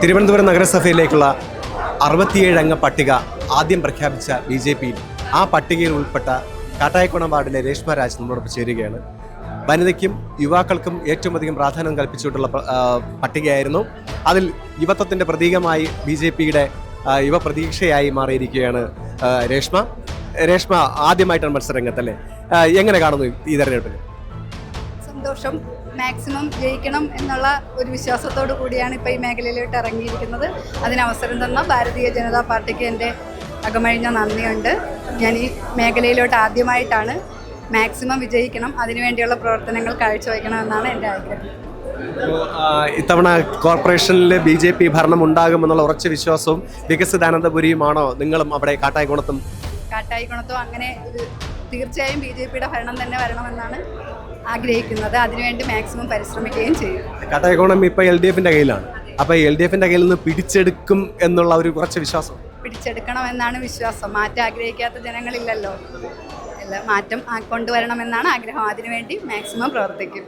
തിരുവനന്തപുരം നഗരസഭയിലേക്കുള്ള അറുപത്തിയേഴ് അംഗ പട്ടിക ആദ്യം പ്രഖ്യാപിച്ച ബി ജെ പിയിൽ ആ പട്ടികയിൽ ഉൾപ്പെട്ട കാട്ടായക്കുണം വാർഡിലെ രേഷ്മ രാജ് നമ്മളോടൊപ്പം ചേരുകയാണ്. വനിതയ്ക്കും യുവാക്കൾക്കും ഏറ്റവും അധികം പ്രാധാന്യം കൽപ്പിച്ചിട്ടുള്ള പട്ടികയായിരുന്നു. അതിൽ യുവത്വത്തിന്റെ പ്രതീകമായി ബി ജെ പിയുടെ യുവ പ്രതീക്ഷയായി മാറിയിരിക്കുകയാണ് രേഷ്മ. രേഷ്മ ആദ്യമായിട്ടാണ് മത്സരരംഗത്തല്ലേ? എങ്ങനെ കാണുന്നു ഈ തെരഞ്ഞെടുപ്പിൽ സന്തോഷം. മാക്സിമം ജയിക്കണം എന്നുള്ള ഒരു വിശ്വാസത്തോടു കൂടിയാണ് ഇപ്പോൾ ഈ മേഖലയിലോട്ട് ഇറങ്ങിയിരിക്കുന്നത്. അതിന് അവസരം തന്ന ഭാരതീയ ജനതാ പാർട്ടിക്ക് എന്റെ അകമഴിഞ്ഞ നന്ദിയുണ്ട്. ഞാൻ ഈ മേഖലയിലോട്ട് ആദ്യമായിട്ടാണ് മാക്സിമം വിജയിക്കണം അതിനുവേണ്ടിയുള്ള പ്രവർത്തനങ്ങൾ കാഴ്ചവെക്കണമെന്നാണ് എന്റെ ആഗ്രഹം. ഇത്തവണ കോർപ്പറേഷനിൽ ബി ജെ പി ഭരണം ഉണ്ടാകുമെന്നുള്ള ഉറച്ച വിശ്വാസവും വികസിതാനന്ദപുരിയുമാണോ നിങ്ങളും അവിടെ കാട്ടായിക്കുണത്തും? കാട്ടായിക്കുണത്തും അങ്ങനെ തീർച്ചയായും ബി ജെ പിയുടെ ഭരണം തന്നെ വരണമെന്നാണ് ആഗ്രഹിക്കുന്നത്. അതിനുവേണ്ടി മാക്സിമം പരിശ്രമിക്കുകയും ചെയ്യും. കട്ട എക്കോണമി ഇപ്പൊ എൽ ഡി എഫിന്റെ കയ്യിലാണ്. അപ്പൊ എൽ ഡി എഫിന്റെ കയ്യിൽ നിന്ന് പിടിച്ചെടുക്കും എന്നുള്ള ഒരു കുറച്ച് വിശ്വാസം. പിടിച്ചെടുക്കണമെന്നാണ് വിശ്വാസം. മാറ്റം ആഗ്രഹിക്കാത്ത ജനങ്ങളില്ലല്ലോ. മാറ്റം കൊണ്ടുവരണമെന്നാണ് ആഗ്രഹം. അതിനുവേണ്ടി മാക്സിമം പ്രവർത്തിക്കും.